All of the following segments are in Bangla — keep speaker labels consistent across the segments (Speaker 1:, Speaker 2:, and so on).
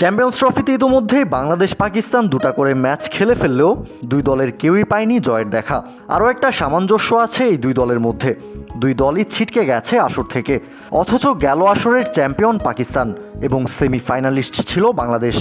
Speaker 1: চ্যাম্পিয়ন্স ট্রফিতে ইতোমধ্যেই বাংলাদেশ পাকিস্তান দুটা করে ম্যাচ খেলে ফেললেও দুই দলের কেউই পায়নি জয়ের দেখা। আরও একটা সামঞ্জস্য আছে এই দুই দলের মধ্যে। দুই দলই ছিটকে গেছে আসর থেকে। অথচ গেল আসরের চ্যাম্পিয়ন পাকিস্তান এবং সেমিফাইনালিস্ট ছিল বাংলাদেশ।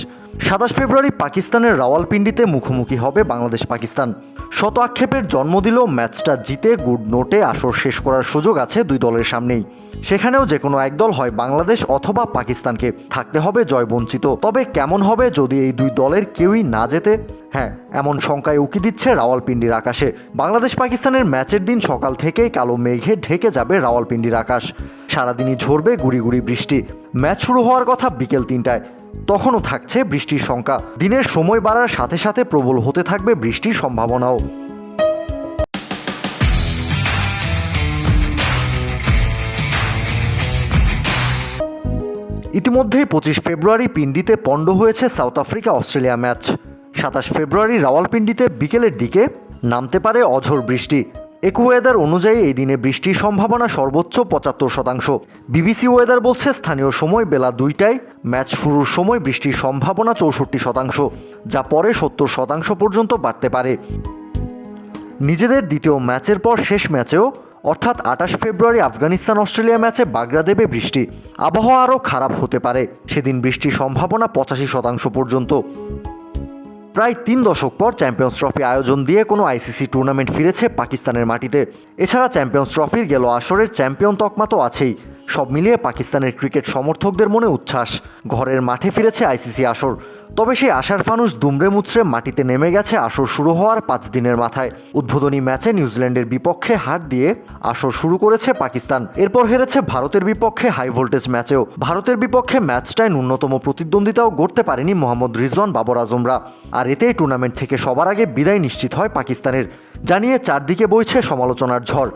Speaker 1: সাতাশ ফেব্রুয়ারি পাকিস্তানের রাওয়ালপিন্ডিতে মুখোমুখি হবে বাংলাদেশ পাকিস্তান। শত আক্ষেপের জন্ম দিলেও ম্যাচটা জিতে গুড নোটে আসর শেষ করার সুযোগ আছে দুই দলের সামনেই। সেখানেও যে কোনো একদল হয় বাংলাদেশ অথবা পাকিস্তানকে। থাকতে হবে জয় বঞ্চিত। তবে কেমন হবে যদি এই দুই দলের কেউই না যেতে হ্যাঁ এমন শঙ্কায় উকি দিচ্ছে রাওয়ালপিন্ডির আকাশে। বাংলাদেশ পাকিস্তানের ম্যাচের দিন সকাল থেকেই কালো মেঘে ঢেকে যাবে রাওয়ালপিন্ডির আকাশ। সারাদিনই ঝরবে গুড়ি গুড়ি বৃষ্টি। ম্যাচ শুরু হওয়ার কথা বিকেল তিনটায়। তখনও থাকছে বৃষ্টির শঙ্কা। দিনের সময় বাড়ার সাথে সাথে প্রবল হতে থাকবে বৃষ্টির সম্ভাবনাও। ইতিমধ্যেই পঁচিশ ফেব্রুয়ারি পিন্ডিতে পণ্ড হয়েছে সাউথ আফ্রিকা অস্ট্রেলিয়া ম্যাচ। সাতাশ ফেব্রুয়ারি রাওয়ালপিন্ডিতে বিকেলের দিকে নামতে পারে অঝোর বৃষ্টি। একু ওয়েদার অনুযায়ী এই দিনে বৃষ্টির সম্ভাবনা সর্বোচ্চ পঁচাত্তর শতাংশ। বিবিসি ওয়েদার বলছে স্থানীয় সময় বেলা দুইটায়, ম্যাচ শুরুর সময় বৃষ্টির সম্ভাবনা চৌষট্টি শতাংশ, যা পরে সত্তর শতাংশ পর্যন্ত বাড়তে পারে। নিজেদের দ্বিতীয় ম্যাচের পর শেষ ম্যাচেও, অর্থাৎ আঠাশ ফেব্রুয়ারি আফগানিস্তান অস্ট্রেলিয়া ম্যাচে বাগড়া দেবে বৃষ্টি। আবহাওয়া আরও খারাপ হতে পারে, সেদিন বৃষ্টির সম্ভাবনা পঁচাশি শতাংশ পর্যন্ত। প্রায় তিন দশক পর চ্যাম্পিয়ন্স ট্রফি আয়োজন দিয়ে কোনো আইসিসি টুর্নামেন্ট ফিরেছে পাকিস্তানের মাটিতে। এছাড়া চ্যাম্পিয়ন্স ট্রফির গেল আসরের চ্যাম্পিয়ন তকমা তো আছেই। সব মিলিয়ে পাকিস্তানের ক্রিকেট সমর্থকদের মনে উচ্ছ্বাস। ঘরের মাঠে ফিরেছে আইসিসি আসর। তবে সেই আশার ফানুষ দুমড়ে মুচড়ে মাটিতে নেমে গেছে আসর শুরু হওয়ার পাঁচ দিনের মাথায়। উদ্বোধনী ম্যাচে নিউজিল্যান্ডের বিপক্ষে হার দিয়ে আসর শুরু করেছে পাকিস্তান। এরপর হেরেছে ভারতের বিপক্ষে হাই ভোল্টেজ ম্যাচেও। ভারতের বিপক্ষে ম্যাচটায় ন্যূনতম প্রতিদ্বন্দ্বিতাও গড়তে পারেনি মোহাম্মদ রিজওয়ান বাবর আজমরা। আর এতেই টুর্নামেন্ট থেকে সবার আগে বিদায় নিশ্চিত হয় পাকিস্তানের। জানিয়ে চারদিকে বইছে সমালোচনার ঝড়।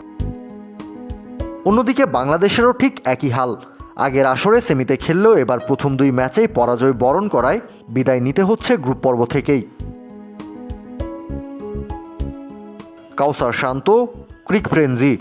Speaker 1: অন্যদিকে বাংলাদেশেরও ঠিক একই হাল। আগের আসরে সেমিতে খেললেও এবার প্রথম দুই ম্যাচেই পরাজয় বরণ করায় বিদায় নিতে হচ্ছে গ্রুপ পর্ব থেকেই। কাউসার শান্ত, ক্রিক ফ্রেঞ্জি